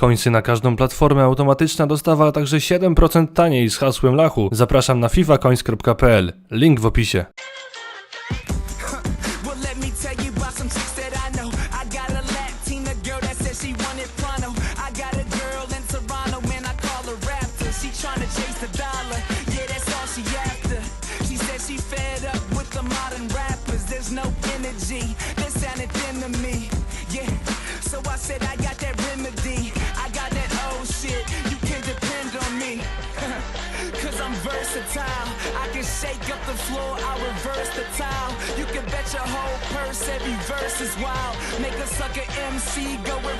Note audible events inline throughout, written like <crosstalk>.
Końcy na każdą platformę, automatyczna dostawa, a także 7% taniej z hasłem Lachu. Zapraszam na fifacoins.pl. Link w opisie. That that energy, they sounded thin to me. Yeah, so I said I got that remedy. Shake up the floor, I reverse the tile. You can bet your whole purse, every verse is wild. Make a sucker MC go reverse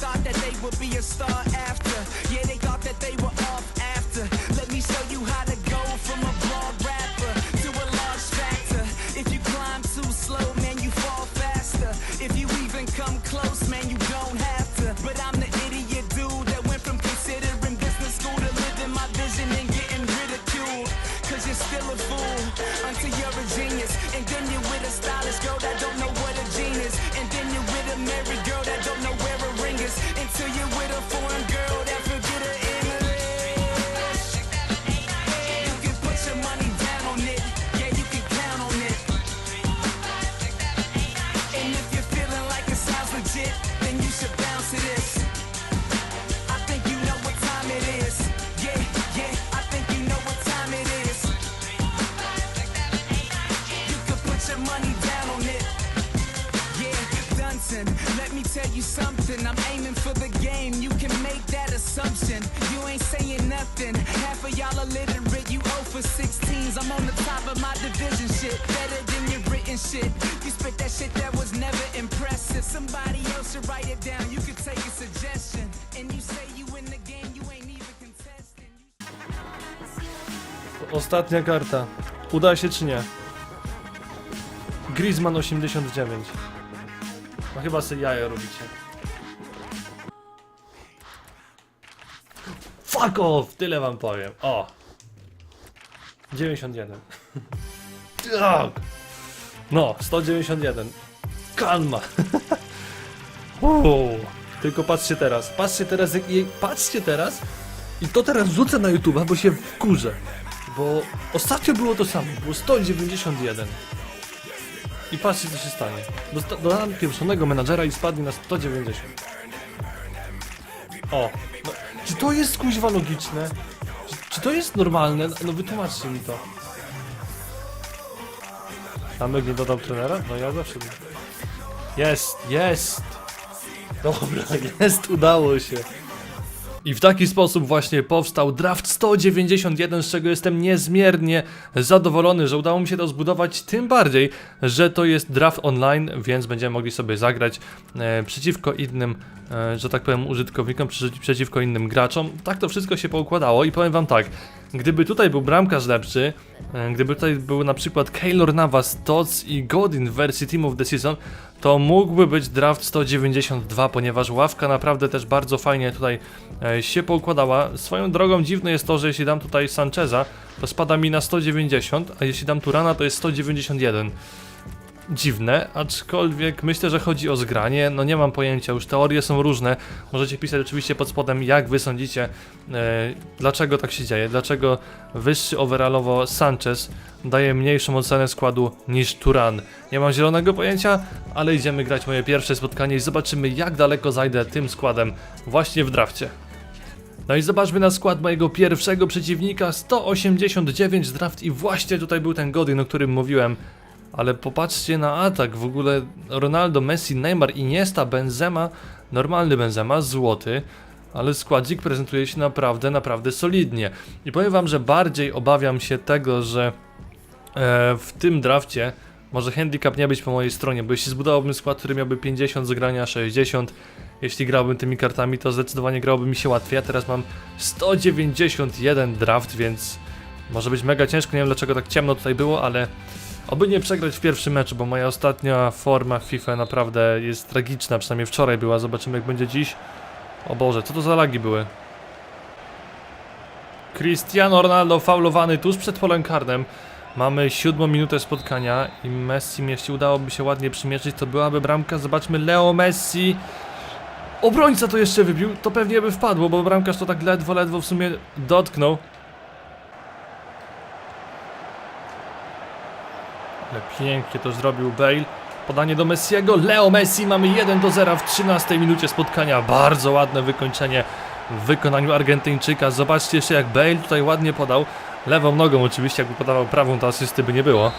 thought that they would be a star after. Yeah, they thought that they were Dunson, let me tell you something. I'm aiming for the game. You can make that assumption. You ain't saying nothing. Half of y'all are literate. You 0 for 16s. I'm on the top of my division shit. Better than your written shit. You spit that shit that was never impressive. Somebody else should write it down. You could take a suggestion. And you say you in the game. You ain't even contesting. Ostatnia karta. Uda się czy nie? Griezmann 89. No chyba sobie jaja robicie. Fuck off! Tyle wam powiem. O! 91. Tak! No, 191. Kalma! <laughs> Uuu. Tylko patrzcie teraz. Patrzcie teraz, jak, patrzcie teraz. I to teraz rzucę na YouTube, bo się wkurzę. Bo ostatnio było to samo, było 191. I patrzcie co się stanie. Dodałem pieprzonego menadżera i spadli na 190. O, no, czy to jest kuźwa logiczne? Czy, czy to jest normalne? No wytłumaczcie mi to. Tamek nie dodał trenera? No ja zawsze... Jest, jest! Dobra, <laughs> jest, udało się. I w taki sposób właśnie powstał draft 191, z czego jestem niezmiernie zadowolony, że udało mi się to zbudować, tym bardziej, że to jest draft online, więc będziemy mogli sobie zagrać e, przeciwko innym, e, że tak powiem, użytkownikom, przeciwko innym graczom. Tak to wszystko się poukładało i powiem wam tak, gdyby tutaj był bramkarz lepszy, e, gdyby tutaj był na przykład Keylor Navas, Tots i Godin w wersji Team of the Season, to mógłby być draft 192, ponieważ ławka naprawdę też bardzo fajnie tutaj e, się poukładała. Swoją drogą dziwne jest to, że jeśli dam tutaj Sancheza, to spada mi na 190, a jeśli dam Turana, to jest 191. Dziwne, aczkolwiek myślę, że chodzi o zgranie. No nie mam pojęcia, już teorie są różne. Możecie pisać oczywiście pod spodem, jak wy sądzicie, e, dlaczego tak się dzieje, dlaczego wyższy overallowo Sanchez daje mniejszą ocenę składu niż Turan. Nie mam zielonego pojęcia, ale idziemy grać moje pierwsze spotkanie i zobaczymy, jak daleko zajdę tym składem właśnie w drafcie. No i zobaczmy na skład mojego pierwszego przeciwnika 189 draft i właśnie tutaj był ten Godin, o którym mówiłem. Ale popatrzcie na atak, w ogóle Ronaldo, Messi, Neymar, Iniesta, Benzema, normalny Benzema, złoty, ale składzik prezentuje się naprawdę, naprawdę solidnie. I powiem wam, że bardziej obawiam się tego, że e, w tym drafcie może handicap nie być po mojej stronie, bo jeśli zbudowałbym skład, który miałby 50 z grania, 60, jeśli grałbym tymi kartami, to zdecydowanie grałoby mi się łatwiej. Ja teraz mam 191 draft, więc może być mega ciężko. Nie wiem dlaczego tak ciemno tutaj było, ale oby nie przegrać w pierwszym meczu, bo moja ostatnia forma w FIFA naprawdę jest tragiczna. Przynajmniej wczoraj była. Zobaczymy, jak będzie dziś. O Boże, co to za lagi były? Cristiano Ronaldo faulowany tuż przed polem karnym. Mamy siódmą minutę spotkania i Messi, jeśli udałoby się ładnie przymierzyć, to byłaby bramka. Zobaczmy, Leo Messi. Obrońca to jeszcze wybił, to pewnie by wpadło, bo bramkarz to tak ledwo, ledwo w sumie dotknął. Ale pięknie to zrobił Bale. Podanie do Messiego. Leo Messi mamy 1 do 0 w 13 minucie spotkania. Bardzo ładne wykończenie w wykonaniu Argentyńczyka. Zobaczcie jeszcze jak Bale tutaj ładnie podał. Lewą nogą oczywiście, jakby podawał prawą, to asysty by nie było.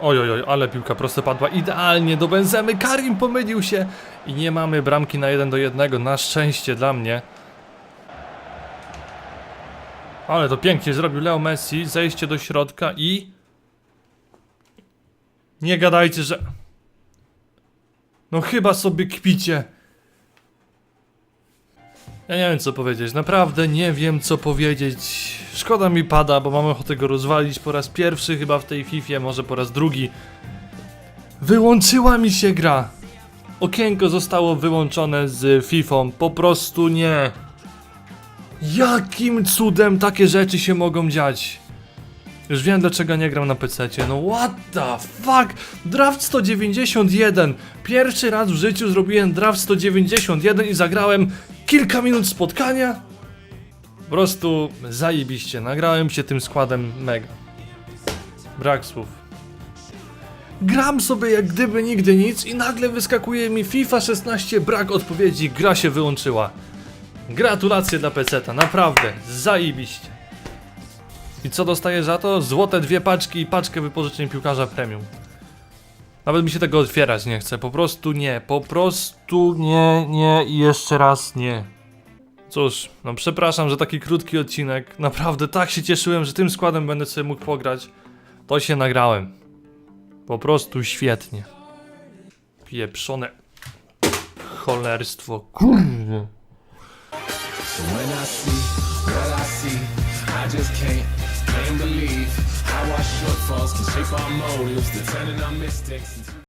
Oj, oj, oj, ale piłka prosto padła idealnie do Benzemy. Karim pomylił się i nie mamy bramki na 1 do 1. Na szczęście dla mnie. Ale to pięknie zrobił Leo Messi. Zejście do środka i... Nie gadajcie, że... No chyba sobie kpicie. Ja nie wiem co powiedzieć, naprawdę nie wiem co powiedzieć. Szkoda mi pada, bo mam ochotę go rozwalić po raz pierwszy chyba w tej FIFA, może po raz drugi. Wyłączyła mi się gra. Okienko zostało wyłączone z FIFA, po prostu nie. Jakim cudem takie rzeczy się mogą dziać? Już wiem dlaczego nie gram na PC. No what the fuck? Draft 191. Pierwszy raz w życiu zrobiłem draft 191 i zagrałem kilka minut spotkania. Po prostu zajebiście. Nagrałem się tym składem mega. Brak słów. Gram sobie jak gdyby nigdy nic i nagle wyskakuje mi FIFA 16 brak odpowiedzi, gra się wyłączyła. Gratulacje dla PC-ta, naprawdę, zajebiście. I co dostaję za to? Złote dwie paczki i paczkę wypożyczeń piłkarza premium. Nawet mi się tego otwierać nie chce, po prostu nie, po prostu nie, nie i jeszcze raz nie. Cóż, no przepraszam, że taki krótki odcinek. Naprawdę tak się cieszyłem, że tym składem będę sobie mógł pograć. To się nagrałem. Po prostu świetnie. Pieprzone cholerstwo. Kurde. When I see what I see, I just can't, can't believe how our shortfalls can shape our motives, determine our mistakes.